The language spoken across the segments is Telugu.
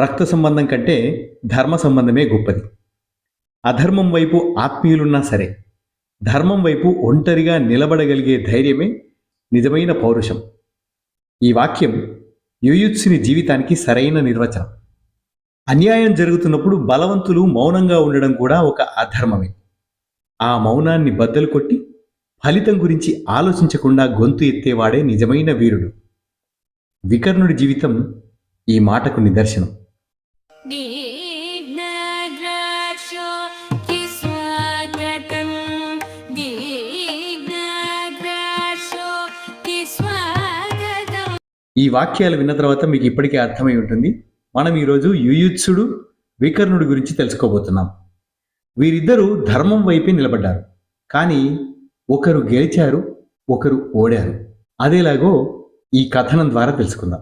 రక్త సంబంధం కంటే ధర్మ సంబంధమే గొప్పది. అధర్మం వైపు ఆత్మీయులున్నా సరే ధర్మం వైపు ఒంటరిగా నిలబడగలిగే ధైర్యమే నిజమైన పౌరుషం. ఈ వాక్యం యుయుత్సుని జీవితానికి సరైన నిర్వచనం. అన్యాయం జరుగుతున్నప్పుడు బలవంతులు మౌనంగా ఉండడం కూడా ఒక అధర్మమే. ఆ మౌనాన్ని బద్దలు కొట్టి ఫలితం గురించి ఆలోచించకుండా గొంతు ఎత్తేవాడే నిజమైన వీరుడు. వికర్ణుడి జీవితం ఈ మాటకు నిదర్శనం. दीर्घद्राक्षोऽति स्वागतम् दीर्घद्राक्षोऽति स्वागतम् ఈ వాక్యాలు విన్న తర్వాత మీకు ఇప్పటికే అర్థమై ఉంటుంది మనం ఈరోజు యుయుత్సుడు వికర్ణుడి గురించి తెలుసుకోబోతున్నాం వీరిద్దరూ ధర్మం వైపే నిలబడ్డారు కానీ ఒకరు గెలిచారు ఒకరు ఓడారు అదేలాగో ఈ కథనం ద్వారా తెలుసుకుందాం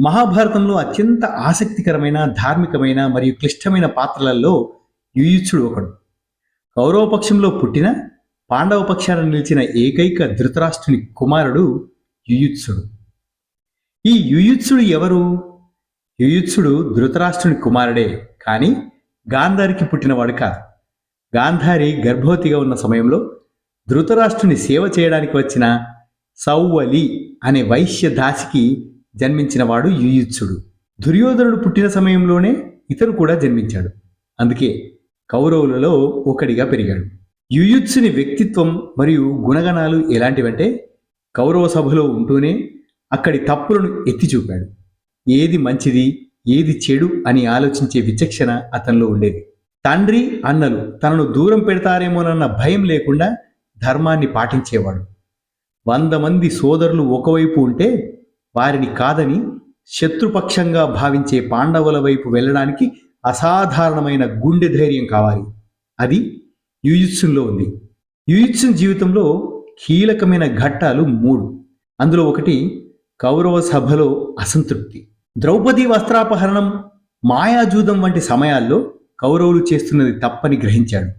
మహాభారతంలో అత్యంత ఆసక్తికరమైన ధార్మికమైన మరియు క్లిష్టమైన పాత్రలలో యుయుత్సుడు ఒకడు. కౌరవపక్షంలో పుట్టిన పాండవ పక్షాన నిలిచిన ఏకైక ధృతరాష్ట్రుని కుమారుడు యుయుత్సుడు ఈ యుయుత్సుడు ఎవరు? యుయుత్సుడు ధృతరాష్ట్రుని కుమారుడే కానీ గాంధారికి పుట్టినవాడు కాదు. గాంధారి గర్భవతిగా ఉన్న సమయంలో ధృతరాష్ట్రుని సేవ చేయడానికి వచ్చిన సౌవలి అనే వైశ్య దాసికి జన్మించినవాడు యుయుత్సుడు దుర్యోధనుడు పుట్టిన సమయంలోనే ఇతను కూడా జన్మించాడు. అందుకే కౌరవులలో ఒకడిగా పెరిగాడు. యుయుత్సుని వ్యక్తిత్వం మరియు గుణగణాలు ఎలాంటివంటే కౌరవ సభలో ఉంటూనే అక్కడి తప్పులను ఎత్తి చూపాడు. ఏది మంచిది ఏది చెడు అని ఆలోచించే విచక్షణ అతనిలో ఉండేది. తండ్రి అన్నలు తనను దూరం పెడతారేమోనన్న భయం లేకుండా ధర్మాన్ని పాటించేవాడు. వంద మంది సోదరులు ఒకవైపు ఉంటే వారిని కాదని శత్రుపక్షంగా భావించే పాండవుల వైపు వెళ్ళడానికి అసాధారణమైన గుండె ధైర్యం కావాలి. అది యుయుత్సులో ఉంది. యుయుత్సున్ జీవితంలో కీలకమైన ఘట్టాలు మూడు. అందులో ఒకటి కౌరవ సభలో అసంతృప్తి. ద్రౌపది వస్త్రాపహరణం మాయాజూదం వంటి సమయాల్లో కౌరవులు చేస్తున్నది తప్పని గ్రహించాడు.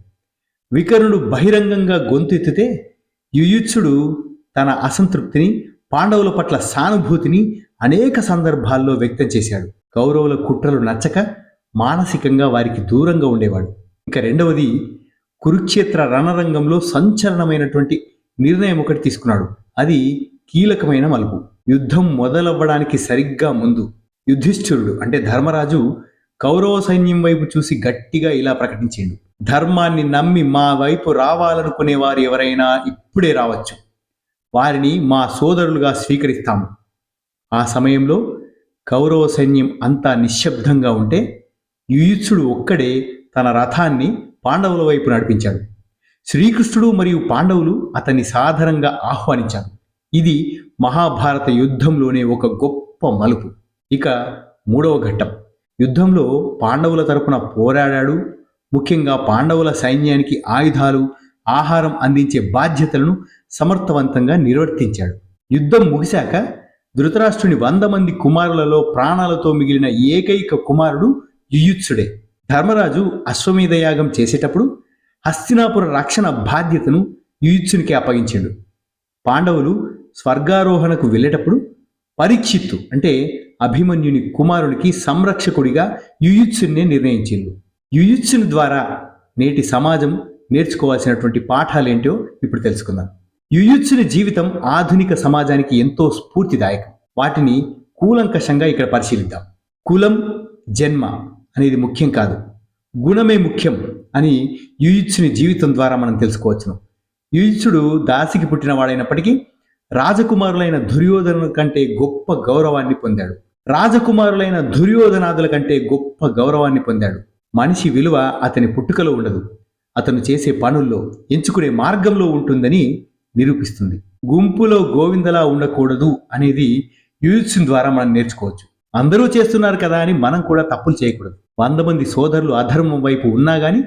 వికర్ణుడు బహిరంగంగా గొంతెత్తితే యుయుత్సుడు తన అసంతృప్తిని పాండవుల పట్ల సానుభూతిని అనేక సందర్భాల్లో వ్యక్తం చేశాడు. కౌరవుల కుట్రలు నచ్చక మానసికంగా వారికి దూరంగా ఉండేవాడు. ఇంకా రెండవది కురుక్షేత్ర రణరంగంలో సంచలనమైనటువంటి నిర్ణయం ఒకటి తీసుకున్నాడు. అది కీలకమైన మలుపు. యుద్ధం మొదలవ్వడానికి సరిగ్గా ముందు యుధిష్ఠిరుడు అంటే ధర్మరాజు కౌరవ సైన్యం వైపు చూసి గట్టిగా ఇలా ప్రకటించాడు. ధర్మాన్ని నమ్మి మా వైపు రావాలనుకునే వారు ఎవరైనా ఇప్పుడే రావచ్చు. వారిని మా సోదరులుగా స్వీకరిస్తాము. ఆ సమయంలో కౌరవ సైన్యం అంతా నిశ్శబ్దంగా ఉంటే యుయుత్సుడు ఒక్కడే తన రథాన్ని పాండవుల వైపు నడిపించాడు. శ్రీకృష్ణుడు మరియు పాండవులు అతన్ని సాధారణంగా ఆహ్వానించారు. ఇది మహాభారత యుద్ధంలోనే ఒక గొప్ప మలుపు. ఇక మూడవ ఘట్టం. యుద్ధంలో పాండవుల తరపున పోరాడాడు. ముఖ్యంగా పాండవుల సైన్యానికి ఆయుధాలు ఆహారం అందించే బాధ్యతలను సమర్థవంతంగా నిర్వర్తించాడు. యుద్ధం ముగిశాక ధృతరాష్ట్రుని వంద మంది కుమారులలో ప్రాణాలతో మిగిలిన ఏకైక కుమారుడు యుయుత్సుడే. ధర్మరాజు అశ్వమేధ యాగం చేసేటప్పుడు హస్తినాపుర రక్షణ బాధ్యతను యుయుత్సునికి అప్పగించాడు. పాండవులు స్వర్గారోహణకు వెళ్ళేటప్పుడు పరీక్షిత్తు అంటే అభిమన్యుని కుమారునికి సంరక్షకుడిగా యుయుత్సునే నిర్ణయించిండు యుయుత్సుని ద్వారా నేటి సమాజం నేర్చుకోవాల్సినటువంటి పాఠాలు ఏంటో ఇప్పుడు తెలుసుకుందాం. యుయుత్సుని జీవితం ఆధునిక సమాజానికి ఎంతో స్ఫూర్తిదాయకం. వాటిని కూలంకషంగా ఇక్కడ పరిశీలిద్దాం. కులం జన్మ అనేది ముఖ్యం కాదు. గుణమే ముఖ్యం అని యుయుత్సుని జీవితం ద్వారా మనం తెలుసుకోవచ్చును. యుయుత్సుడు దాసికి పుట్టినవాడైనప్పటికీ రాజకుమారులైన దుర్యోధను కంటే గొప్ప గౌరవాన్ని పొందాడు. రాజకుమారులైన దుర్యోధనాదుల కంటే గొప్ప గౌరవాన్ని పొందాడు. మనిషి విలువ అతని పుట్టుకలో ఉండదు. అతను చేసే పనుల్లో ఎంచుకునే మార్గంలో ఉంటుందని నిరూపిస్తుంది. గుంపులో గోవిందలా ఉండకూడదు అనేది యుయుత్సుని ద్వారా మనం నేర్చుకోవచ్చు. అందరూ చేస్తున్నారు కదా అని మనం కూడా తప్పులు చేయకూడదు. వంద మంది సోదరులు అధర్మం వైపు ఉన్నా గాని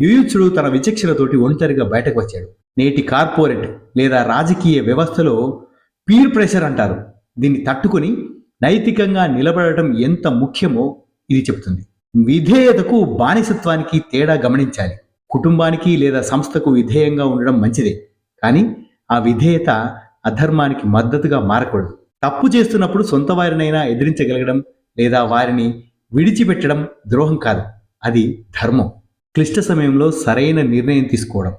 యుయుత్సుడు తన విచక్షణతోటి ఒంటరిగా బయటకు వచ్చాడు. నేటి కార్పొరేట్ లేదా రాజకీయ వ్యవస్థలో పీర్ ప్రెషర్ అంటారు. దీన్ని తట్టుకొని నైతికంగా నిలబడటం ఎంత ముఖ్యమో ఇది చెప్తుంది. విధేయతకు బానిసత్వానికి తేడా గమనించాలి. కుటుంబానికి లేదా సంస్థకు విధేయంగా ఉండడం మంచిదే. కానీ ఆ విధేయత అధర్మానికి మద్దతుగా మారకూడదు. తప్పు చేస్తున్నప్పుడు సొంత వారినైనా ఎదిరించగలగడం లేదా వారిని విడిచిపెట్టడం ద్రోహం కాదు. అది ధర్మం. క్లిష్ట సమయంలో సరైన నిర్ణయం తీసుకోవడం.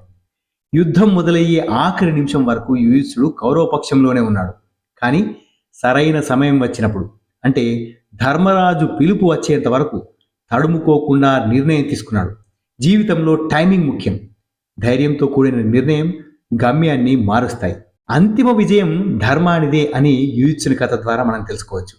యుద్ధం మొదలయ్యే ఆఖరి నిమిషం వరకు యుయుత్సుడు కౌరవపక్షంలోనే ఉన్నాడు. కానీ సరైన సమయం వచ్చినప్పుడు అంటే ధర్మరాజు పిలుపు వచ్చేంత వరకు తడుముకోకుండా నిర్ణయం తీసుకున్నాడు. జీవితంలో టైమింగ్ ముఖ్యం. ధైర్యంతో కూడిన నిర్ణయం గమ్యాన్ని మారుస్తాయి. అంతిమ విజయం ధర్మానిదే అని యుయుత్సుని కథ ద్వారా మనం తెలుసుకోవచ్చు.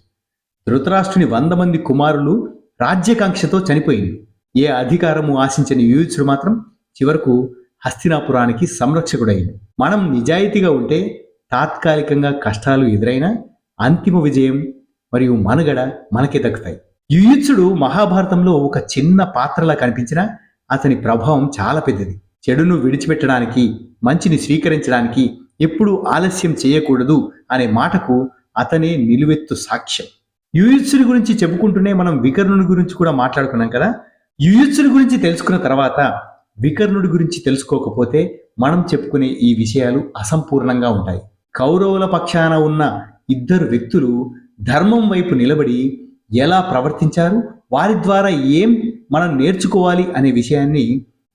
ధృతరాష్ట్రుని వంద మంది కుమారులు రాజ్యకాంక్షతో చనిపోయింది. ఏ అధికారము ఆశించిన యుయుత్సుడు మాత్రం చివరకు హస్తినాపురానికి సంరక్షకుడైంది. మనం నిజాయితీగా ఉంటే తాత్కాలికంగా కష్టాలు ఎదురైనా అంతిమ విజయం మరియు మనుగడ మనకే దక్కుతాయి. యుయుత్సుడు మహాభారతంలో ఒక చిన్న పాత్రలా కనిపించినా అతని ప్రభావం చాలా పెద్దది. చెడును విడిచిపెట్టడానికి మంచిని స్వీకరించడానికి ఎప్పుడూ ఆలస్యం చేయకూడదు అనే మాటకు అతనే నిలువెత్తు సాక్ష్యం. యుయుత్సుని గురించి చెప్పుకుంటూనే మనం వికర్ణుని గురించి కూడా మాట్లాడుకున్నాం కదా? యుయుత్సుని గురించి తెలుసుకున్న తర్వాత వికర్ణుడి గురించి తెలుసుకోకపోతే మనం చెప్పుకునే ఈ విషయాలు అసంపూర్ణంగా ఉంటాయి. కౌరవుల పక్షాన ఉన్న ఇద్దరు వ్యక్తులు ధర్మం వైపు నిలబడి ఎలా ప్రవర్తించారు? వారి ద్వారా ఏం మనం నేర్చుకోవాలి అనే విషయాన్ని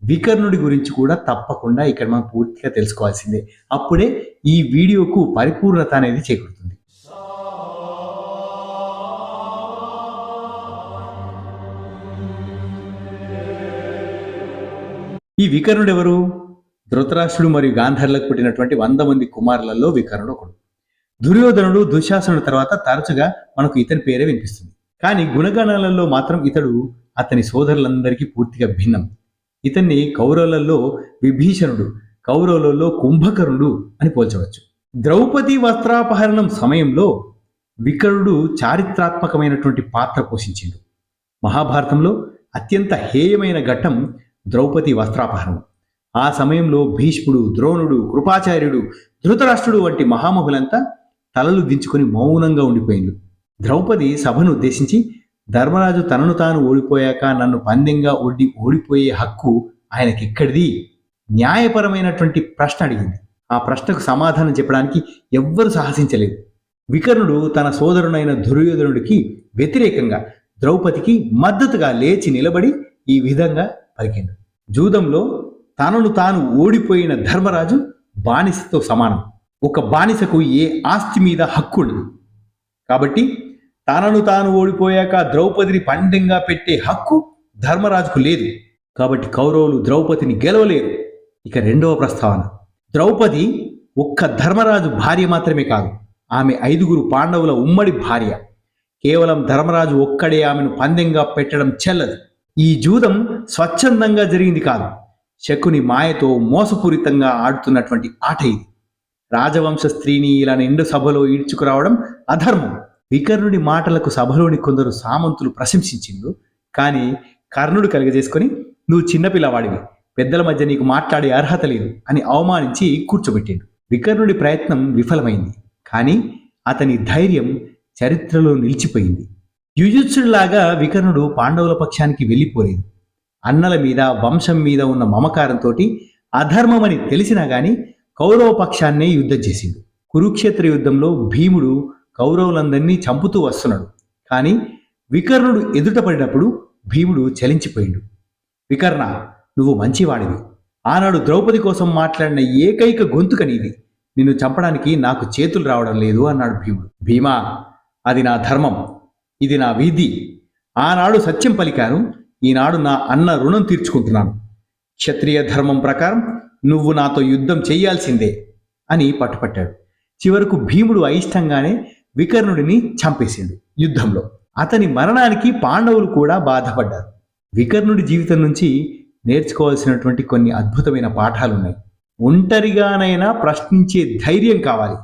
వికర్ణుడి గురించి కూడా తప్పకుండా ఇక్కడ మనం పూర్తిగా తెలుసుకోవాల్సిందే. అప్పుడే ఈ వీడియోకు పరిపూర్ణత అనేది చేకూరుతుంది. ఈ వికర్ణుడు ఎవరు? ధృతరాష్ట్రుడు మరియు గాంధర్లకు పుట్టినటువంటి వంద మంది కుమారులలో వికర్ణుడు ఒకడు. దుర్యోధనుడు దుశ్శాసనుడు తర్వాత తరచుగా మనకు ఇతని పేరే వినిపిస్తుంది. కానీ గుణగణాలలో మాత్రం ఇతడు అతని సోదరులందరికీ పూర్తిగా భిన్నం. ఇతన్ని కౌరవులలో విభీషణుడు కౌరవులలో కుంభకరుడు అని పోల్చవచ్చు. ద్రౌపది వస్త్రాపహరణం సమయంలో వికరుడు చారిత్రాత్మకమైనటువంటి పాత్ర పోషించిండు. మహాభారతంలో అత్యంత హేయమైన ఘట్టం ద్రౌపది వస్త్రాపహరణం. ఆ సమయంలో భీష్ముడు ద్రోణుడు కృపాచార్యుడు ధృతరాష్ట్రుడు వంటి మహామహులంతా తలలు దించుకొని మౌనంగా ఉండిపోయిండు. ద్రౌపది సభను ఉద్దేశించి ధర్మరాజు తనను తాను ఓడిపోయాక నన్ను పందెంగా ఒడ్డి ఓడిపోయే హక్కు ఆయనకిక్కడిది? న్యాయపరమైనటువంటి ప్రశ్న అడిగింది. ఆ ప్రశ్నకు సమాధానం చెప్పడానికి ఎవ్వరు సాహసించలేదు. వికర్ణుడు తన సోదరునైన దుర్యోధనుడికి వ్యతిరేకంగా ద్రౌపదికి మద్దతుగా లేచి నిలబడి ఈ విధంగా పలికిండు. జూదంలో తనను తాను ఓడిపోయిన ధర్మరాజు బానిసతో సమానం. ఒక బానిసకు ఏ ఆస్తి మీద హక్కు ఉండదు. కాబట్టి తనను తాను ఓడిపోయాక ద్రౌపదిని పండెంగా పెట్టే హక్కు ధర్మరాజుకు లేదు. కాబట్టి కౌరవులు ద్రౌపదిని గెలవలేరు. ఇక రెండవ ప్రస్తావన. ద్రౌపది ఒక్క ధర్మరాజు భార్య మాత్రమే కాదు ఆమె ఐదుగురు పాండవుల ఉమ్మడి భార్య. కేవలం ధర్మరాజు ఒక్కడే ఆమెను పందెంగా పెట్టడం చెల్లదు. ఈ జూదం స్వచ్ఛందంగా జరిగింది కాదు. శకుని మాయతో మోసపూరితంగా ఆడుతున్నటువంటి ఆట ఇది. రాజవంశ స్త్రీని ఇలా నిండు సభలో ఈడ్చుకురావడం అధర్మం. వికర్ణుడి మాటలకు సభలోని కొందరు సామంతులు ప్రశంసించిండు. కానీ కర్ణుడు కలుగజేసుకొని నువ్వు చిన్నపిల్లవాడివి పెద్దల మధ్య నీకు మాట్లాడే అర్హత లేదు అని అవమానించి కూర్చోబెట్టాడు. వికర్ణుడి ప్రయత్నం విఫలమైంది. కానీ అతని ధైర్యం చరిత్రలో నిలిచిపోయింది. యుయుత్సుడిలాగా వికర్ణుడు పాండవుల పక్షానికి వెళ్ళిపోలేదు. అన్నల మీద వంశం మీద ఉన్న మమకారంతో అధర్మమని తెలిసినా గాని కౌరవ పక్షాన్నే యుద్ధం చేసిండు. కురుక్షేత్ర యుద్ధంలో భీముడు కౌరవులందరినీ చంపుతూ వస్తున్నాడు. కానీ వికర్ణుడు ఎదుట పడినప్పుడు భీముడు చలించిపోయిండు. వికర్ణ నువ్వు మంచివాడివి. ఆనాడు ద్రౌపది కోసం మాట్లాడిన ఏకైక గొంతుక నీది నిన్ను చంపడానికి నాకు చేతులు రావడం లేదు అన్నాడు భీముడు. భీమా అది నా ధర్మం. ఇది నా విధి. ఆనాడు సత్యం పలికాను. ఈనాడు నా అన్న రుణం తీర్చుకుంటున్నాను. క్షత్రియ ధర్మం ప్రకారం నువ్వు నాతో యుద్ధం చేయాల్సిందే అని పట్టుపట్టాడు. చివరకు భీముడు అయిష్టంగానే వికర్ణుడిని చంపేసింది యుద్ధంలో. అతని మరణానికి పాండవులు కూడా బాధపడ్డారు. వికర్ణుడి జీవితం నుంచి నేర్చుకోవాల్సినటువంటి కొన్ని అద్భుతమైన పాఠాలున్నాయి. ఒంటరిగానైనా ప్రశ్నించే ధైర్యం కావాలి.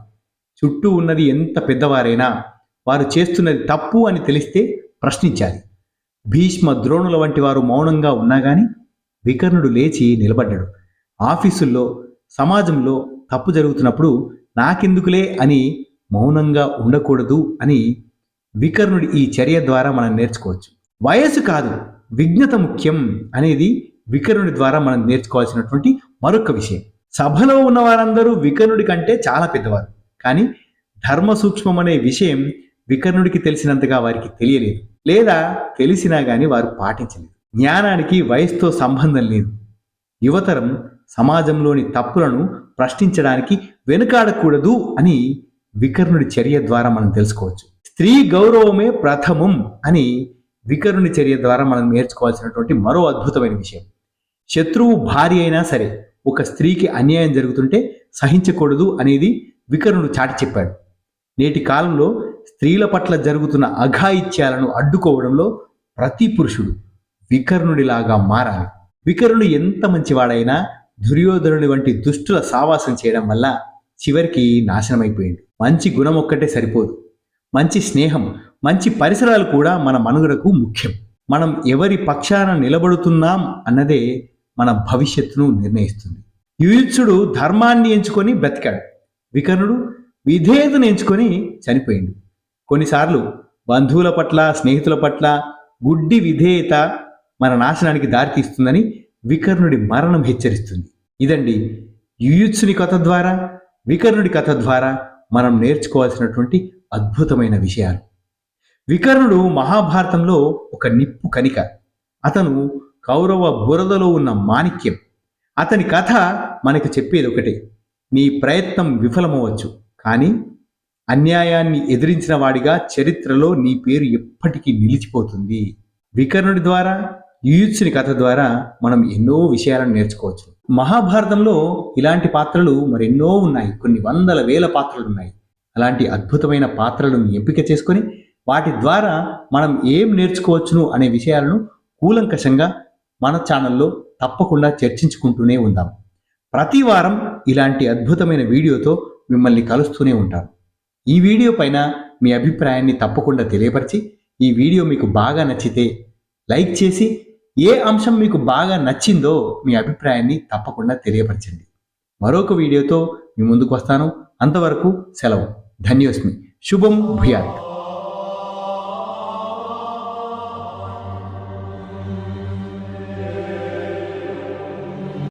చుట్టూ ఉన్నది ఎంత పెద్దవారైనా వారు చేస్తున్నది తప్పు అని తెలిస్తే ప్రశ్నించాలి. భీష్మ ద్రోణుల వంటి వారు మౌనంగా ఉన్నా కానీ వికర్ణుడు లేచి నిలబడ్డాడు. ఆఫీసుల్లో సమాజంలో తప్పు జరుగుతున్నప్పుడు నాకెందుకులే అని మౌనంగా ఉండకూడదు అని వికర్ణుడి ఈ చర్య ద్వారా మనం నేర్చుకోవచ్చు. వయస్సు కాదు విజ్ఞత ముఖ్యం అనేది వికర్ణుడి ద్వారా మనం నేర్చుకోవాల్సినటువంటి మరొక విషయం. సభలో ఉన్న వారందరూ వికర్ణుడి కంటే చాలా పెద్దవారు. కానీ ధర్మ సూక్ష్మం అనే విషయం వికర్ణుడికి తెలిసినంతగా వారికి తెలియలేదు. లేదా తెలిసినా గాని వారు పాటించలేదు. జ్ఞానానికి వయసుతో సంబంధం లేదు. యువతరం సమాజంలోని తప్పులను ప్రశ్నించడానికి వెనుకాడకూడదు అని వికర్ణుడి చర్య ద్వారా మనం తెలుసుకోవచ్చు. స్త్రీ గౌరవమే ప్రథమం అని వికర్ణుడి చర్య ద్వారా మనం నేర్చుకోవాల్సినటువంటి మరో అద్భుతమైన విషయం. శత్రువు భార్య అయినా సరే ఒక స్త్రీకి అన్యాయం జరుగుతుంటే సహించకూడదు అనేది వికర్ణుడు చాటి చెప్పాడు. నేటి కాలంలో స్త్రీల పట్ల జరుగుతున్న అఘాయిత్యాలను అడ్డుకోవడంలో ప్రతి పురుషుడు వికర్ణుడిలాగా మారాలి. వికర్ణుడు ఎంత మంచివాడైనా దుర్యోధనుడి వంటి దుష్టుల సావాసం చేయడం వల్ల చివరికి నాశనమైపోయింది. మంచి గుణం ఒక్కటే సరిపోదు. మంచి స్నేహం మంచి పరిసరాలు కూడా మన మనుగడకు ముఖ్యం. మనం ఎవరి పక్షాన నిలబడుతున్నాం అన్నదే మన భవిష్యత్తును నిర్ణయిస్తుంది. యుయుత్సుడు ధర్మాన్ని ఎంచుకొని బ్రతికాడు. వికర్ణుడు విధేయతను ఎంచుకొని చనిపోయిండు. కొన్నిసార్లు బంధువుల పట్ల స్నేహితుల పట్ల గుడ్డి విధేయత మన నాశనానికి దారితీస్తుందని వికర్ణుడి మరణం హెచ్చరిస్తుంది. ఇదండి యుయుత్సుని కథ ద్వారా వికర్ణుడి కథ ద్వారా మనం నేర్చుకోవాల్సినటువంటి అద్భుతమైన విషయాలు. వికర్ణుడు మహాభారతంలో ఒక నిప్పు కనిక అతను కౌరవ బురదలో ఉన్న మాణిక్యం. అతని కథ మనకు చెప్పేది ఒకటే. నీ ప్రయత్నం విఫలమవచ్చు కానీ అన్యాయాన్ని ఎదిరించిన వాడిగా చరిత్రలో నీ పేరు ఎప్పటికీ నిలిచిపోతుంది. వికర్ణుడి ద్వారా యుయుత్సుని కథ ద్వారా మనం ఎన్నో విషయాలను నేర్చుకోవచ్చు. మహాభారతంలో ఇలాంటి పాత్రలు మరెన్నో ఉన్నాయి. కొన్ని వందల వేల పాత్రలు ఉన్నాయి. అలాంటి అద్భుతమైన పాత్రలను ఎంపిక చేసుకొని వాటి ద్వారా మనం ఏం నేర్చుకోవచ్చును అనే విషయాలను కూలంకషంగా మన ఛానల్లో తప్పకుండా చర్చించుకుంటూనే ఉందాం. ప్రతి వారం ఇలాంటి అద్భుతమైన వీడియోతో మిమ్మల్ని కలుస్తూనే ఉంటాను ఈ వీడియో పైన మీ అభిప్రాయాన్ని తప్పకుండా తెలియపరిచి ఈ వీడియో మీకు బాగా నచ్చితే లైక్ చేసి ఏ అంశం మీకు బాగా నచ్చిందో మీ అభిప్రాయాన్ని తప్పకుండా తెలియపరచండి. మరొక వీడియోతో మీ ముందుకు వస్తాను. అంతవరకు సెలవు. ధన్యోస్మి. శుభం భూయాత్.